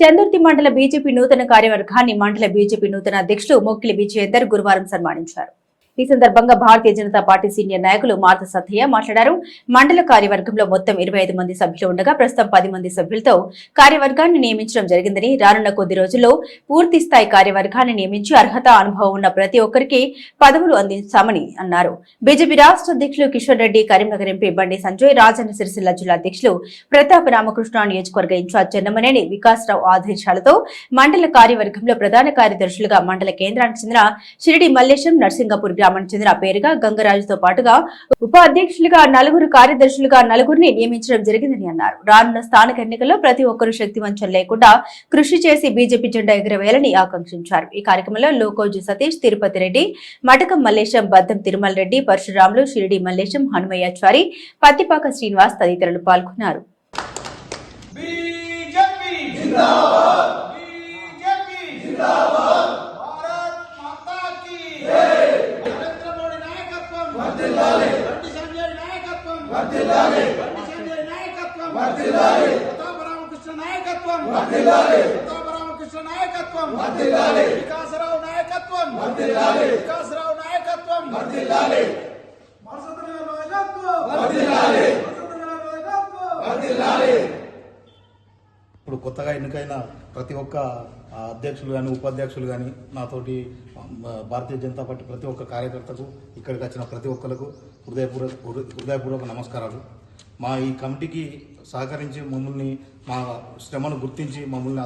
చందుర్తి మండల బీజేపీ నూతన కార్యవర్గాన్ని మండల బీజేపీ నూతన అధ్యక్షులు మొక్కిలి విజయేందర్ గురువారం సన్మానించారు. ఈ సందర్భంగా భారతీయ జనతా పార్టీ సీనియర్ నాయకులు మార్త సత్తయ్య మాట్లాడారు. మండల కార్యవర్గంలో మొత్తం ఇరవై మంది సభ్యులు ఉండగా ప్రస్తుతం పది మంది సభ్యులతో కార్యవర్గాన్ని నియమించడం జరిగిందని రానున్న కొద్ది రోజుల్లో పూర్తి స్థాయి కార్యవర్గాన్ని నియమించి అర్హత అనుభవం ఉన్న ప్రతి ఒక్కరికి పదవులు అందించామని అన్నారు. బీజేపీ రాష్ట్ర అధ్యక్షులు కిషోర్ రెడ్డి కరీంనగర్ ఎంపీ బండి సంజయ్ రాజన్న సిరిసిల్ల జిల్లా అధ్యక్షులు ప్రతాప రామకృష్ణ నియోజకవర్గ ఇన్ఛార్జ్ చెన్నమనేని వికాసరావు ఆదేశాలతో మండల కార్యవర్గంలో ప్రధాన కార్యదర్శులుగా మండల కేంద్రానికి చెందిన షిరిడి మల్లేశం నర్సింగపూర్ గ్రామానికి చెందిన పేరుగా గంగరాజుతో పాటుగా ఉపాధ్యక్షులుగా నలుగురు కార్యదర్శులుగా నలుగురిని నియమించడం జరిగిందని అన్నారు. రానున్న స్థానిక ఎన్నికల్లో ప్రతి ఒక్కరూ శక్తివంచం లేకుండా కృషి చేసి బీజేపీ జెండా ఎగురవేయాలని ఆకాంక్షించారు. ఈ కార్యక్రమంలో లోకోజు సతీష్ తిరుపతి రెడ్డి మటకం మల్లేశం బద్దం తిరుమల రెడ్డి పరశురాములు షిరిడి మల్లేశం హనుమయ్యాచారి పత్తిపాక శ్రీనివాస్ తదితరులు పాల్గొన్నారు. వర్ధిల్లాలి. నాయకత్వం. వర్ధిల్లాలి. రామకృష్ణ నాయకత్వం. వర్ధిల్లాలి. రామకృష్ణ నాయకత్వం. వర్ధిల్లాలి. వికాసరావు నాయకత్వం. వర్ధిల్లాలి. వికాసరావు నాయకత్వం. వర్ధిల్లాలి. మరుసటి నాయకత్వం. వర్ధిల్లాలి. మరుసటి నాయకత్వం. వర్ధిల్లాలి. ఇప్పుడు కొత్తగా ఎన్నికైన ప్రతి ఒక్క అధ్యక్షులు కానీ ఉపాధ్యక్షులు కానీ నాతోటి భారతీయ జనతా పార్టీ ప్రతి ఒక్క కార్యకర్తకు ఇక్కడికి వచ్చిన ప్రతి ఒక్కరికి హృదయపూర్వక హృదయపూర్వక నమస్కారాలు. మా ఈ కమిటీకి సహకరించి మమ్మల్ని మా శ్రమను గుర్తించి మమ్మల్ని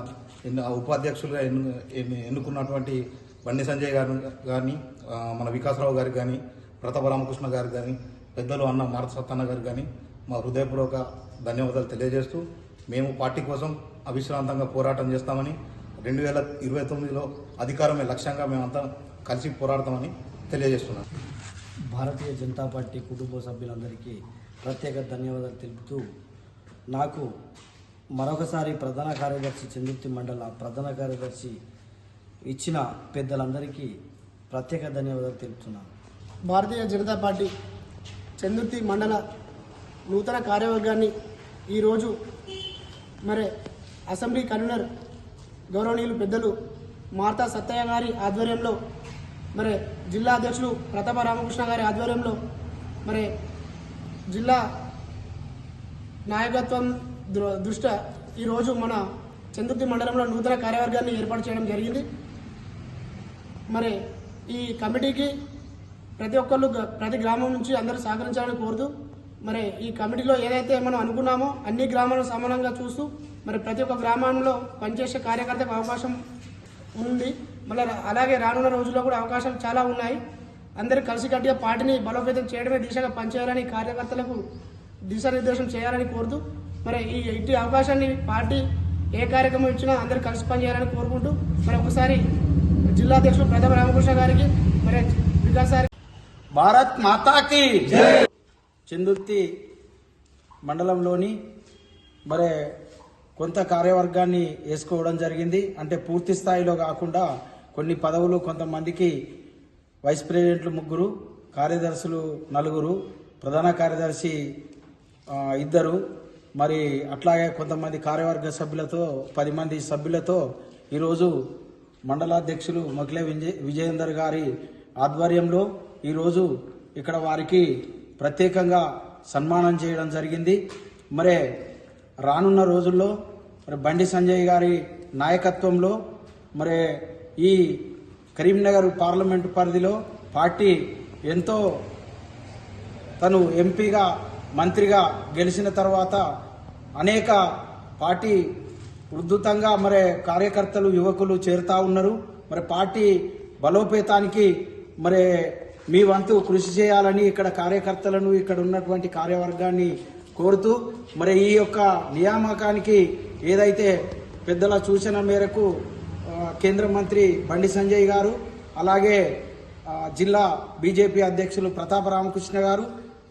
ఎన్ని- ఉపాధ్యక్షులుగా ఎన్ను ఎన్నుకున్నటువంటి బండి సంజయ్ గారు కానీ మన వికాసరావు గారికి కానీ ప్రతాప రామకృష్ణ గారు కానీ పెద్దలు అన్న మారత సత్తన్న గారు కానీ మా హృదయపూర్వక ధన్యవాదాలు తెలియజేస్తూ మేము పార్టీ కోసం అవిశ్రాంతంగా పోరాటం చేస్తామని రెండు వేల ఇరవై తొమ్మిదిలో అధికారమే లక్ష్యంగా మేమంతా కలిసి పోరాడతామని తెలియజేస్తున్నాం. భారతీయ జనతా పార్టీ కుటుంబ సభ్యులందరికీ ప్రత్యేక ధన్యవాదాలు తెలుపుతూ నాకు మరొకసారి ప్రధాన కార్యదర్శి చందుర్తి మండల ప్రధాన కార్యదర్శి ఇచ్చిన పెద్దలందరికీ ప్రత్యేక ధన్యవాదాలు తెలుపుతున్నాను. భారతీయ జనతా పార్టీ చందుర్తి మండల నూతన కార్యవర్గాన్ని ఈరోజు మరి అసెంబ్లీ కన్వీనర్ గౌరవనీయులు పెద్దలు మార్తా సత్తయ్య గారి ఆధ్వర్యంలో మరి జిల్లా అధ్యక్షులు ప్రతాప రామకృష్ణ గారి ఆధ్వర్యంలో మరి జిల్లా నాయకత్వం దృ- దృష్ట్యా ఈరోజు మన చంద్రుతి మండలంలో నూతన కార్యవర్గాన్ని ఏర్పాటు చేయడం జరిగింది. మరి ఈ కమిటీకి ప్రతి ఒక్కళ్ళు గ- ప్రతి గ్రామం నుంచి అందరూ సహకరించాలని కోరుతూ మరి ఈ కమిటీలో ఏదైతే మనం అనుకున్నామో అన్ని గ్రామాలను సమానంగా చూస్తూ మరి ప్రతి ఒక్క గ్రామంలో పనిచేసే కార్యకర్తకు అవకాశం ఉంది. మళ్ళీ అలాగే రానున్న రోజుల్లో కూడా అవకాశాలు చాలా ఉన్నాయి. అందరూ కలిసికట్టుగా పార్టీని బలోపేతం చేయడమే దిశగా పనిచేయాలని కార్యకర్తలకు దిశానిర్దేశం చేయాలని కోరుతూ మరి ఈ ఇట్టి అవకాశాన్ని పార్టీ ఏ కార్యక్రమం ఇచ్చినా అందరూ కలిసి పనిచేయాలని కోరుకుంటూ మరి ఒకసారి జిల్లా అధ్యక్షుడు ప్రతాప రామకృష్ణ గారికి మరి వికాస్ భారత్ మాతాకి की చందుర్తి మండలంలోని మరి కొంత కార్యవర్గాన్ని వేసుకోవడం జరిగింది. అంటే పూర్తి స్థాయిలో కాకుండా కొన్ని పదవులు కొంతమందికి వైస్ ప్రెసిడెంట్లు ముగ్గురు కార్యదర్శులు నలుగురు ప్రధాన కార్యదర్శి ఇద్దరు. మరి అట్లాగే కొంతమంది కార్యవర్గ సభ్యులతో పది మంది సభ్యులతో ఈరోజు మండలాధ్యక్షులు మకిలే విజయ్ విజయేందర్ గారి ఆధ్వర్యంలో ఈరోజు ఇక్కడ వారికి ప్రత్యేకంగా సన్మానం చేయడం జరిగింది. మరి రానున్న రోజుల్లో మరి బండి సంజయ్ గారి నాయకత్వంలో మరి ఈ కరీంనగర్ పార్లమెంటు పరిధిలో పార్టీ ఎంతో తను ఎంపీగా మంత్రిగా గెలిచిన తర్వాత అనేక పార్టీ ఉద్ధృతంగా మరి కార్యకర్తలు యువకులు చేరుతా ఉన్నారు. మరి పార్టీ బలోపేతానికి మరి మీ వంతు కృషి చేయాలని ఇక్కడ కార్యకర్తలను ఇక్కడ ఉన్నటువంటి కార్యవర్గాన్ని కోరుతూ మరి ఈ యొక్క నియామకానికి ఏదైతే పెద్దల సూచన మేరకు కేంద్ర మంత్రి బండి సంజయ్ గారు అలాగే జిల్లా బీజేపీ అధ్యక్షులు ప్రతాప రామకృష్ణ గారు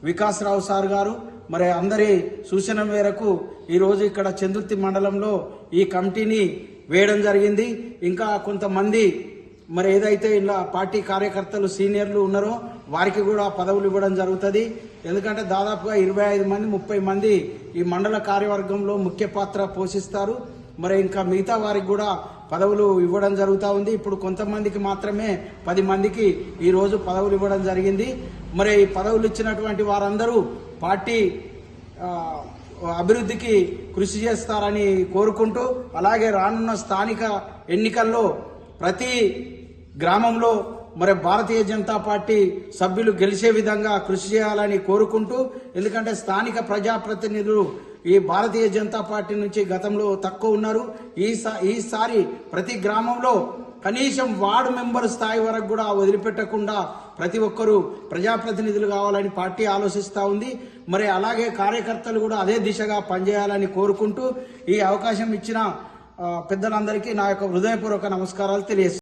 వికాసరావు సార్ గారు మరి అందరి సూచన మేరకు ఈరోజు ఇక్కడ చందుర్తి మండలంలో ఈ కమిటీని వేయడం జరిగింది. ఇంకా కొంతమంది మరి ఏదైతే ఇలా పార్టీ కార్యకర్తలు సీనియర్లు ఉన్నారో వారికి కూడా పదవులు ఇవ్వడం జరుగుతుంది. ఎందుకంటే దాదాపుగా ఇరవై ఐదు మంది ముప్పై మంది ఈ మండల కార్యవర్గంలో ముఖ్య పాత్ర పోషిస్తారు. మరి ఇంకా మిగతా వారికి కూడా పదవులు ఇవ్వడం జరుగుతూ ఉంది. ఇప్పుడు కొంతమందికి మాత్రమే పది మందికి ఈరోజు పదవులు ఇవ్వడం జరిగింది. మరి ఈ పదవులు ఇచ్చినటువంటి వారందరూ పార్టీ అభివృద్ధికి కృషి చేస్తారని కోరుకుంటూ అలాగే రానున్న స్థానిక ఎన్నికల్లో ప్రతి గ్రామంలో మరి భారతీయ జనతా పార్టీ సభ్యులు గెలిచే విధంగా కృషి చేయాలని కోరుకుంటూ ఎందుకంటే స్థానిక ప్రజాప్రతినిధులు ఈ భారతీయ జనతా పార్టీ నుంచి గతంలో తక్కువ ఉన్నారు. ఈసా ఈసారి ప్రతి గ్రామంలో కనీసం వార్డు మెంబర్ స్థాయి వరకు కూడా వదిలిపెట్టకుండా ప్రతి ఒక్కరూ ప్రజాప్రతినిధులు కావాలని పార్టీ ఆలోచిస్తూ ఉంది. మరి అలాగే కార్యకర్తలు కూడా అదే దిశగా పనిచేయాలని కోరుకుంటూ ఈ అవకాశం ఇచ్చిన పెద్దలందరికీ నా యొక్క హృదయపూర్వక నమస్కారాలు తెలియజేస్తాను